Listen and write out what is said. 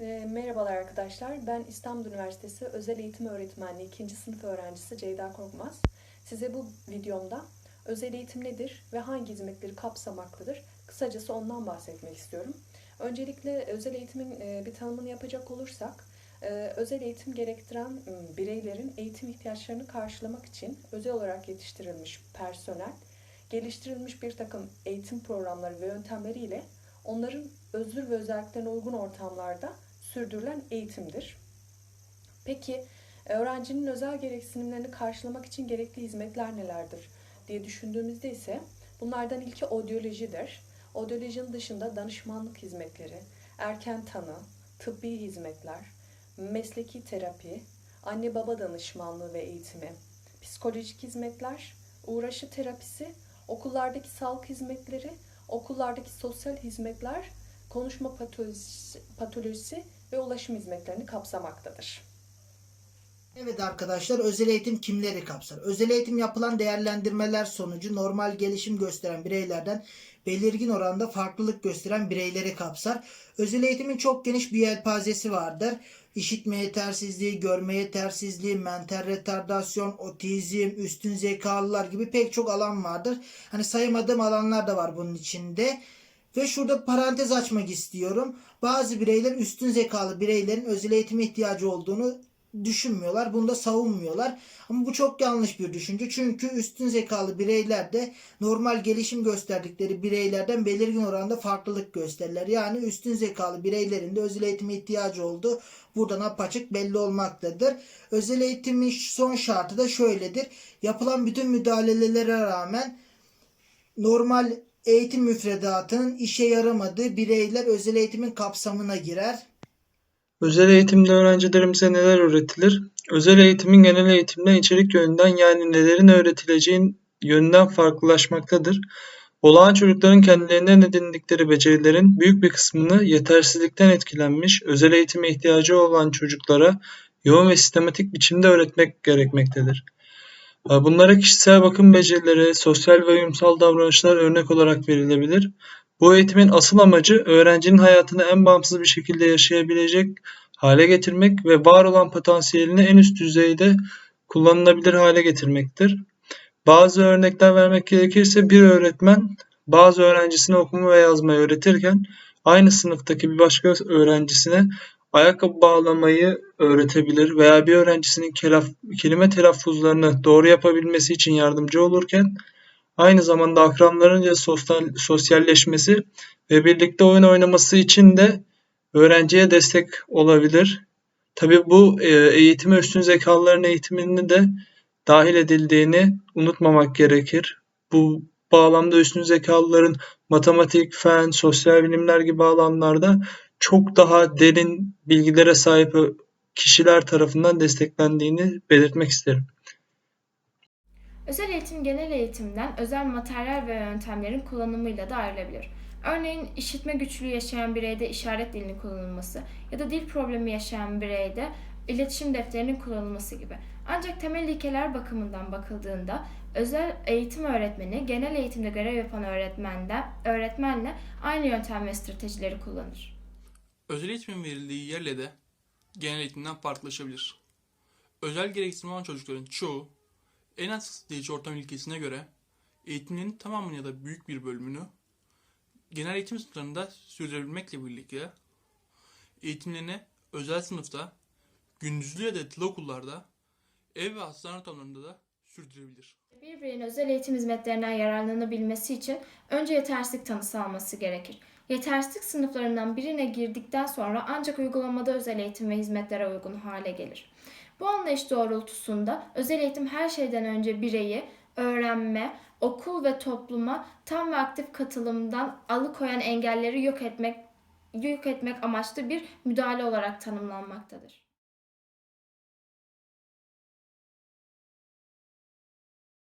E, merhabalar arkadaşlar. Ben İstanbul Üniversitesi Özel Eğitim Öğretmenliği 2. sınıf öğrencisi Ceyda Korkmaz. Size bu videomda özel eğitim nedir ve hangi hizmetleri kapsamaktadır? Kısacası ondan bahsetmek istiyorum. Öncelikle özel eğitimin e, bir tanımını yapacak olursak, e, özel eğitim gerektiren m, bireylerin eğitim ihtiyaçlarını karşılamak için özel olarak yetiştirilmiş personel, geliştirilmiş bir takım eğitim programları ve yöntemleriyle onların özgür ve özelliklerine uygun ortamlarda sürdürülen eğitimdir. Peki öğrencinin özel gereksinimlerini karşılamak için gerekli hizmetler nelerdir diye düşündüğümüzde ise bunlardan ilki odyolojidir. Odyolojinin dışında danışmanlık hizmetleri, erken tanı, tıbbi hizmetler, mesleki terapi, anne baba danışmanlığı ve eğitimi, psikolojik hizmetler, uğraşı terapisi, okullardaki sağlık hizmetleri, okullardaki sosyal hizmetler, konuşma patolojisi, patolojisi ve ulaşım hizmetlerini kapsamaktadır. Evet arkadaşlar özel eğitim kimleri kapsar? Özel eğitim yapılan değerlendirmeler sonucu normal gelişim gösteren bireylerden belirgin oranda farklılık gösteren bireyleri kapsar. Özel eğitimin çok geniş bir yelpazesi vardır. İşitme yetersizliği, görme yetersizliği, mental retardasyon, otizm, üstün zekalılar gibi pek çok alan vardır. Hani sayamadığım alanlar da var bunun içinde. Ve şurada parantez açmak istiyorum. Bazı bireyler üstün zekalı bireylerin özel eğitime ihtiyacı olduğunu düşünmüyorlar. Bunu da savunmuyorlar. Ama bu çok yanlış bir düşünce. Çünkü üstün zekalı bireyler de normal gelişim gösterdikleri bireylerden belirgin oranda farklılık gösterirler. Yani üstün zekalı bireylerin de özel eğitime ihtiyacı olduğu buradan apaçık belli olmaktadır. Özel eğitimin son şartı da şöyledir. Yapılan bütün müdahalelere rağmen normal eğitim müfredatının işe yaramadığı bireyler özel eğitimin kapsamına girer. Özel eğitimde öğrencilerimize neler öğretilir? Özel eğitimin genel eğitimden içerik yönünden yani nelerin öğretileceğin yönden farklılaşmaktadır. Olağan çocukların kendilerinden edindikleri becerilerin büyük bir kısmını yetersizlikten etkilenmiş, özel eğitime ihtiyacı olan çocuklara yoğun ve sistematik biçimde öğretmek gerekmektedir. Bunlara kişisel bakım becerileri, sosyal ve uyumsal davranışlar örnek olarak verilebilir. Bu eğitimin asıl amacı öğrencinin hayatını en bağımsız bir şekilde yaşayabilecek hale getirmek ve var olan potansiyelini en üst düzeyde kullanılabilir hale getirmektir. Bazı örnekler vermek gerekirse bir öğretmen bazı öğrencisine okuma ve yazmayı öğretirken aynı sınıftaki bir başka öğrencisine ayakkabı bağlamayı öğretebilir veya bir öğrencisinin kelaf- kelime telaffuzlarını doğru yapabilmesi için yardımcı olurken aynı zamanda akranlarınca sosyal, sosyalleşmesi ve birlikte oyun oynaması için de öğrenciye destek olabilir. Tabii bu e, eğitime üstün zekalıların eğitimini de dahil edildiğini unutmamak gerekir. Bu bağlamda üstün zekalıların matematik, fen, sosyal bilimler gibi alanlarda çok daha derin bilgilere sahip kişiler tarafından desteklendiğini belirtmek isterim. Özel eğitim genel eğitimden özel materyal ve yöntemlerin kullanımıyla da ayrılabilir. Örneğin işitme güçlüğü yaşayan bireyde işaret dilinin kullanılması ya da dil problemi yaşayan bireyde iletişim defterinin kullanılması gibi. Ancak temel ilkeler bakımından bakıldığında özel eğitim öğretmeni genel eğitimde görev yapan öğretmenden, öğretmenle aynı yöntem ve stratejileri kullanır. Özel eğitimin verildiği yerle de genel eğitimden farklılaşabilir. Özel gereksinim olan çocukların çoğu en az kısıtlayıcı ortam ilkesine göre eğitimlerinin tamamını ya da büyük bir bölümünü genel eğitim sınıflarında sürdürebilmekle birlikte eğitimlerini özel sınıfta, gündüzlü ya da yatılı okullarda, ev ve hastane ortamlarında da sürdürebilir. Bir bireyin özel eğitim hizmetlerinden yararlanabilmesi için önce yetersizlik tanısı alması gerekir. Yetersizlik sınıflarından birine girdikten sonra ancak uygulamada özel eğitim ve hizmetlere uygun hale gelir. Bu anlayış doğrultusunda özel eğitim her şeyden önce bireyi öğrenme, okul ve topluma tam ve aktif katılımdan alıkoyan engelleri yok etmek yok etmek amaçlı bir müdahale olarak tanımlanmaktadır.